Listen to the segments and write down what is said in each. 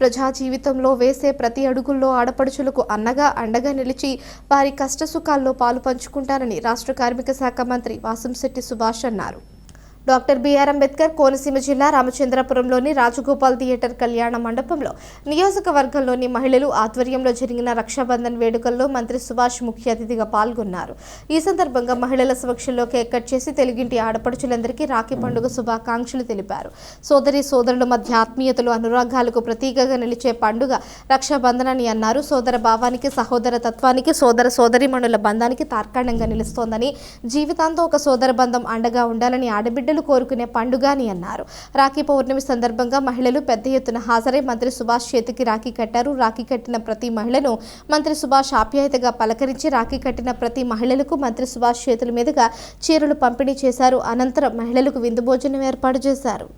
ప్రజా జీవితంలో వేసే ప్రతి అడుగుల్లో ఆడపడుచులకు అన్నగా అండగా నిలిచి వారి కష్టసుఖాల్లో పాలు పంచుకుంటారని రాష్ట్ర కార్మిక శాఖ మంత్రి వాసంశెట్టి సుభాష్ అన్నారు. డాక్టర్ బిఆర్ అంబేద్కర్ కోనసీమ జిల్లా రామచంద్రపురంలోని రాజగోపాల్ థియేటర్ కళ్యాణ మండపంలో నియోజకవర్గంలోని మహిళలు ఆధ్వర్యంలో జరిగిన రక్షాబంధన్ వేడుకల్లో మంత్రి సుభాష్ ముఖ్య అతిథిగా పాల్గొన్నారు. ఈ సందర్భంగా మహిళల సమక్షంలో కేక్ కట్ చేసి తెలుగింటి ఆడపడుచులందరికీ రాఖీ పండుగ శుభాకాంక్షలు తెలిపారు. సోదరి సోదరుల మధ్య ఆత్మీయతలు అనురాగాలకు ప్రతీకగా నిలిచే పండుగ రక్షాబంధన్ అని అన్నారు. సోదర భావానికి సహోదర తత్వానికి సోదర సోదరిమణుల బంధానికి తార్కాణంగా నిలుస్తోందని జీవితాంతం ఒక సోదర బంధం అండగా ఉండాలని ఆడబిడ్డ మహిళలు కోరుకునే పండుగ అని అన్నారు. రాఖీ పౌర్ణమి సందర్భంగా మహిళలు పెద్ద ఎత్తున హాజరై మంత్రి సుభాష్ చేతికి రాఖీ కట్టారు. రాఖీ కట్టిన ప్రతి మహిళను మంత్రి సుభాష్ ఆప్యాయతగా పలకరించి రాఖీ కట్టిన ప్రతి మహిళలకు మంత్రి సుభాష్ చేతుల మీదుగా చీరలు పంపిణీ చేశారు. అనంతరం మహిళలకు విందు భోజనం ఏర్పాటు చేశారు.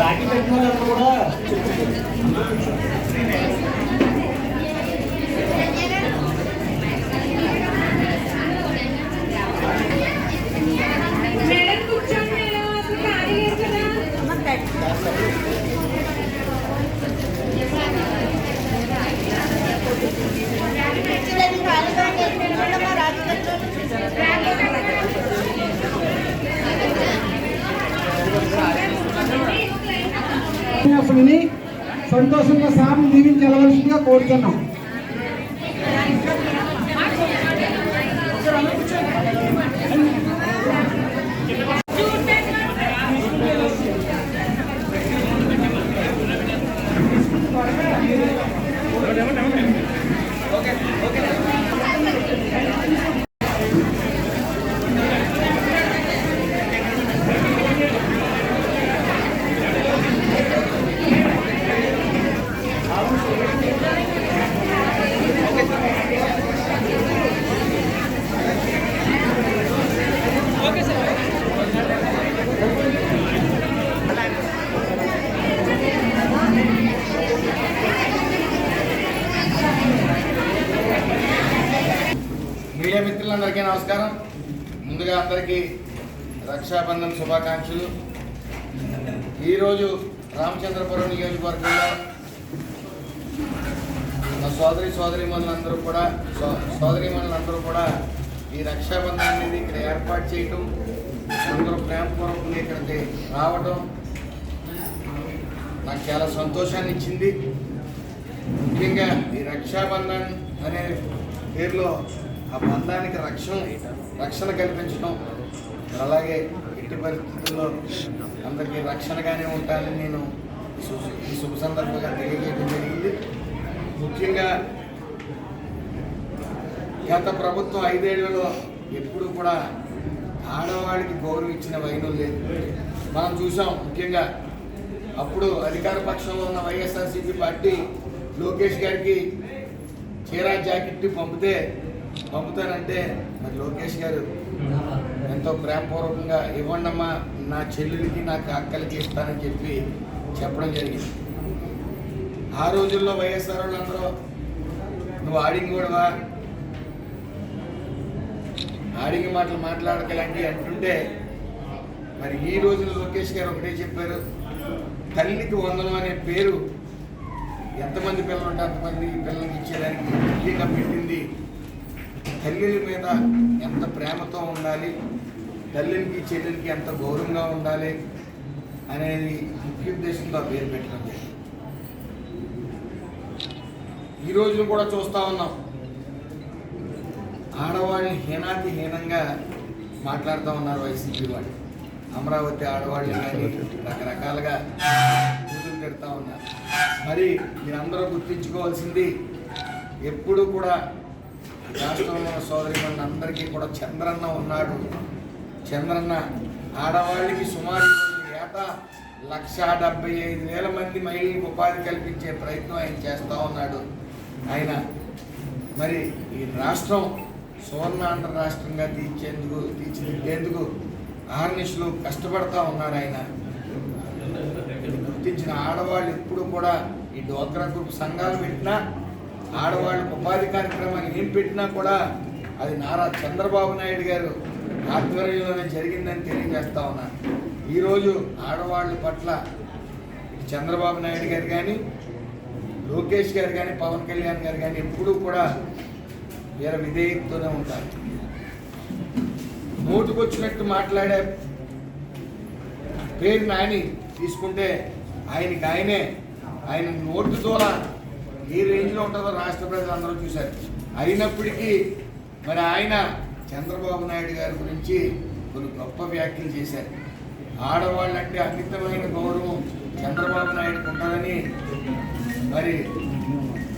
రాఖీ పెట్టిన వాళ్ళు కూడా విని సంతోషంగా సార్ని దీవించవలసిందిగా కోరుతున్నాం. మీడియా మిత్రులందరికీ నమస్కారం. ముందుగా అందరికీ రక్షాబంధన్ శుభాకాంక్షలు. ఈరోజు రామచంద్రపురం నియోజకవర్గంలో మా సోదరి సోదరిమణులందరూ కూడా సో- సోదరీమణులందరూ కూడా ఈ రక్షాబంధన్ అనేది ఇక్కడ ఏర్పాటు చేయటం అందరూ ప్రేమపూర్వకంగా ఇక్కడికి రావడం నాకు చాలా సంతోషాన్ని ఇచ్చింది. ముఖ్యంగా ఈ రక్షాబంధన్ అనే పేరులో ఆ బంధానికి రక్షణ రక్షణ కల్పించడం అలాగే ఎట్టి పరిస్థితుల్లో అందరికీ రక్షణగానే ఉంటానని నేను ఈ శుభ- ఈ శుభ సందర్భంగా తెలియజేయడం జరిగింది. ముఖ్యంగా గత ప్రభుత్వం ఐదేళ్ళలో ఎప్పుడు కూడా ఆడవాడికి గౌరవం ఇచ్చిన వైనం లేదు. మనం చూసాం ముఖ్యంగా అప్పుడు అధికార పక్షంలో ఉన్న వైఎస్ఆర్సీపీ పార్టీ లోకేష్ గారికి చీరా జాకెట్ పంపితే పంపుతానంటే మరి లోకేష్ గారు ఎంతో ప్రేమపూర్వకంగా ఇవ్వండమ్మా నా చెల్లెలికి నాకు అక్కలకి ఇస్తానని చెప్పి చెప్పడం జరిగింది. ఆ రోజుల్లో వైఎస్ఆర్ వాళ్ళందరూ నువ్వు ఆడింగ్ కూడా ఆడింగ్ మాటలు మాట్లాడకలాంటి అంటుంటే మరి ఈ రోజున లోకేష్ గారు ఒకటే చెప్పారు తల్లికి వందనం అనే పేరు ఎంతమంది పిల్లలు ఉంటే అంతమంది పిల్లలకి ఇచ్చేదానికి ముఖ్యంగా పెట్టింది తల్లిల మీద ఎంత ప్రేమతో ఉండాలి తల్లికి చెల్లెలకి ఎంత గౌరవంగా ఉండాలి అనేది ముఖ్య ఉద్దేశంతో పేరు పెట్టడం జరిగింది. ఈ రోజున కూడా చూస్తా ఉన్నాం. ఆడవాళ్ళని హీనాతి హీనంగా మాట్లాడుతూ ఉన్నారు వైసీపీ వాళ్ళు. అమరావతి ఆడవాళ్ళు కానీ రకరకాలుగా పూజలు పెడతా ఉన్నారు. మరి మీరందరూ గుర్తించుకోవాల్సింది ఎప్పుడు కూడా రాష్ట్రంలో సోదరి అందరికీ కూడా చంద్రన్న ఉన్నాడు. చంద్రన్న ఆడవాళ్ళకి సుమారు ఏటా లక్ష డెబ్బై ఐదు వేల మంది మహిళలకు ఉపాధి కల్పించే ప్రయత్నం ఆయన చేస్తూ ఉన్నాడు. ఆయన మరి ఈ రాష్ట్రం సువర్ణాంధ్ర రాష్ట్రంగా తీర్చేందుకు తీర్చిదిద్దేందుకు ఆర్నిష్లు కష్టపడతా ఉన్నారు ఆయన. గుర్తించిన ఆడవాళ్ళు ఎప్పుడు కూడా ఈ డోక్రా గ్రూప్ సంఘాలు పెట్టినా ఆడవాళ్ళకు ఉపాధి కార్యక్రమాన్ని ఏం పెట్టినా కూడా అది నారా చంద్రబాబు నాయుడు గారు ఆధ్వర్యంలోనే జరిగిందని తెలియజేస్తా ఉన్నాను. ఈరోజు ఆడవాళ్ళ పట్ల చంద్రబాబు నాయుడు గారు కానీ లోకేష్ గారు కానీ పవన్ కళ్యాణ్ గారు కానీ ఎప్పుడూ కూడా వీర విధేయతతోనే ఉంటారు. నోటుకొచ్చినట్టు మాట్లాడే పేరు నాని తీసుకుంటే ఆయనకి ఆయనే. ఆయన నోటు ద్వారా ఏ రేంజ్లో ఉంటుందో రాష్ట్ర ప్రజలు అందరూ చూశారు. అయినప్పటికీ మరి ఆయన చంద్రబాబు నాయుడు గారి గురించి కొన్ని గొప్ప వ్యాఖ్యలు చేశారు. ఆడవాళ్ళంటే అమితమైన గౌరవం చంద్రబాబు నాయుడుకు ఉంటుందని మరి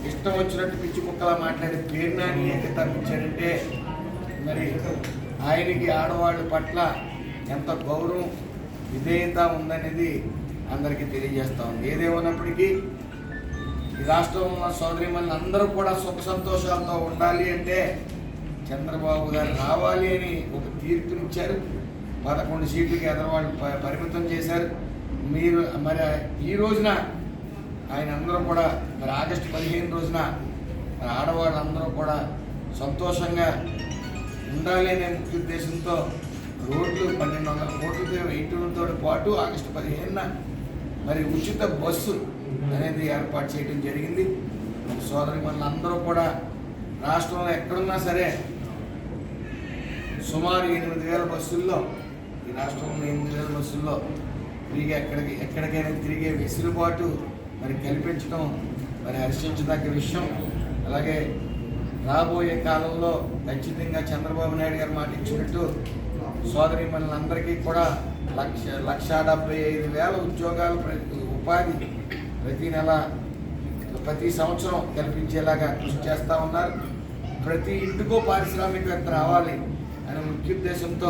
ఇష్టం వచ్చినట్టు పిచ్చి కుక్కలా మాట్లాడే పేరు ఎక్కడ తప్పించారంటే తప్పించాడంటే మరి ఆయనకి ఆడవాళ్ళ పట్ల ఎంత గౌరవం విధేయత ఉందనేది అందరికీ తెలియజేస్తా ఉంది. ఏదేమన్నప్పటికీ ఈ రాష్ట్రంలో ఉన్న సోదరిమల్ని అందరూ కూడా సుఖ సంతోషాలతో ఉండాలి అంటే చంద్రబాబు గారు రావాలి అని ఒక తీర్పునిచ్చారు. పదకొండు సీట్లకి ఎదరవాళ్ళు పరిమితం చేశారు. మీరు మరి ఈ రోజున ఆయన అందరూ కూడా మరి ఆగస్టు పదిహేను రోజున మరి ఆడవాళ్ళందరూ కూడా సంతోషంగా ఉండాలి అనే ముఖ్య ఉద్దేశంతో రోడ్లు పన్నెండు వందల కోట్లతో వేయటంతో పాటు ఆగస్టు పదిహేనున మరి ఉచిత బస్సు అనేది ఏర్పాటు చేయడం జరిగింది. సోదరి మనందరూ కూడా రాష్ట్రంలో ఎక్కడున్నా సరే సుమారు ఎనిమిది వేల బస్సుల్లో ఈ రాష్ట్రంలో ఎనిమిది వేల బస్సుల్లో తిరిగి ఎక్కడికి ఎక్కడికైనా తిరిగే వెసులుబాటు మరి కల్పించడం మరి హర్షించదగ్గ విషయం. అలాగే రాబోయే కాలంలో ఖచ్చితంగా చంద్రబాబు నాయుడు గారు మాట ఇచ్చినట్టు సోదరి మనందరికీ కూడా లక్ష లక్షా డెబ్బై ఐదు వేల ఉద్యోగాలు ఉపాధి ప్రతి నెల ప్రతి సంవత్సరం కల్పించేలాగా కృషి చేస్తూ ఉన్నారు. ప్రతి ఇంటికో పారిశ్రామికవేత్త రావాలి అనే ముఖ్యోద్దేశంతో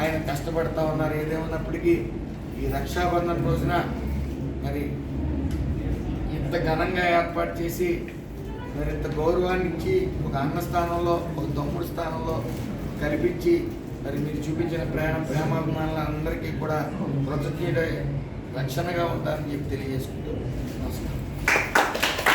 ఆయన కష్టపడతా ఉన్నారు. ఏదేమన్నప్పటికీ ఈ రక్షాబంధన్ రోజున మరి ఇంత ఘనంగా ఏర్పాటు చేసి మరి ఇంత గౌరవాన్ని ఇచ్చి ఒక అన్న స్థానంలో ఒక తమ్ముడు స్థానంలో కల్పించి మరి మీరు చూపించిన ప్రేమ ప్రేమాభిమానులు అందరికీ కూడా కృతజ్ఞత రక్షణగా ఉంటారని చెప్పి తెలియజేసుకుంటూ